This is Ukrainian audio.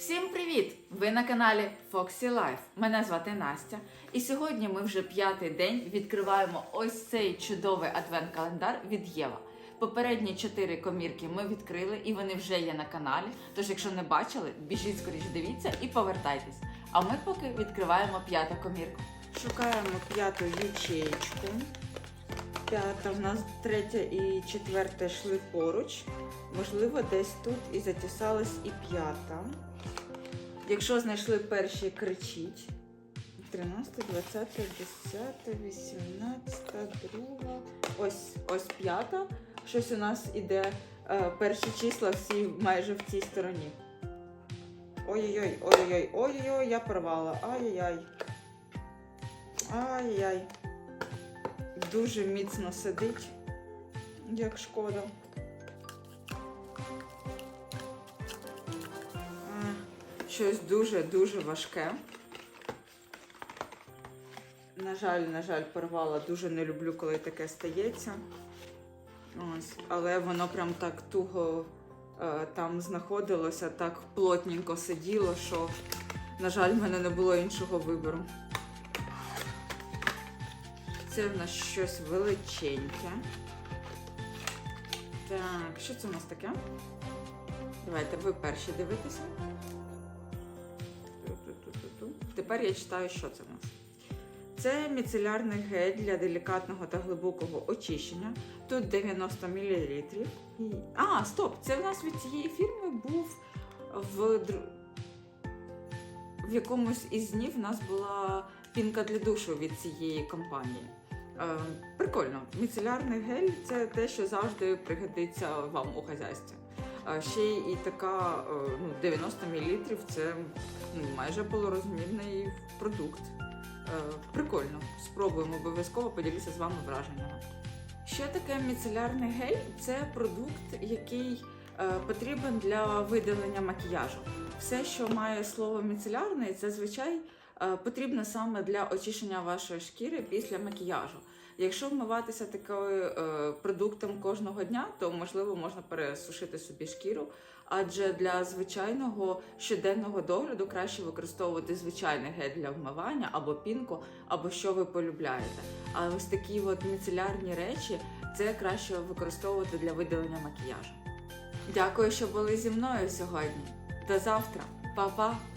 Всім привіт! Ви на каналі Foxy Life. Мене звати Настя. І сьогодні ми вже п'ятий день відкриваємо ось цей чудовий адвент-календар від Єва. Попередні чотири комірки ми відкрили і вони вже є на каналі. Тож, якщо не бачили, біжіть скоріш дивіться і повертайтесь. А ми поки відкриваємо п'яту комірку. Шукаємо п'яту ячеєчку. П'ята в нас третя і четверта йшли поруч. Можливо, десь тут і затісалась і п'ята. Якщо знайшли перші, кричіть. 13, 20, 10, 18, друга. Ось, ось п'ята. Щось у нас іде. е, перші числа всі майже в цій стороні. Ой-ой-ой, ой-ой-ой, ой-ой-ой, я порвала. Ай-яй-яй. Ай-яй. Дуже міцно сидить, як шкода. Щось дуже-дуже важке. На жаль, на жаль, порвала. Дуже не люблю, коли таке стається. Ось, але воно прям так туго е, там знаходилося, так плотненько сиділо, що, на жаль, в мене не було іншого вибору. Це в нас щось величеньке. Так, що це у нас таке? Давайте ви перші дивитеся. Тепер я читаю, що це в нас. Це міцелярний гель для делікатного та глибокого очищення. Тут 90 мл. А, стоп! Це в нас від цієї фірми був в, в якомусь із днів в нас була пінка для душу від цієї компанії. Е, прикольно. Міцелярний гель це те, що завжди пригодиться вам у хазяйстві. Ще і така е, ну, 90 мл це ну, майже полурозмірний продукт. Е, прикольно. Спробуємо обов'язково поділюся з вами враженнями. Що таке міцелярний гель? Це продукт, який е, потрібен для видалення макіяжу. Все, що має слово міцелярний, це зазвичай е, потрібно саме для очищення вашої шкіри після макіяжу. Якщо вмиватися таким е, продуктом кожного дня, то можливо можна пересушити собі шкіру. Адже для звичайного щоденного догляду краще використовувати звичайний гель для вмивання або пінку, або що ви полюбляєте. А ось такі от міцелярні речі це краще використовувати для видалення макіяжу. Дякую, що були зі мною сьогодні. До завтра, Па-па!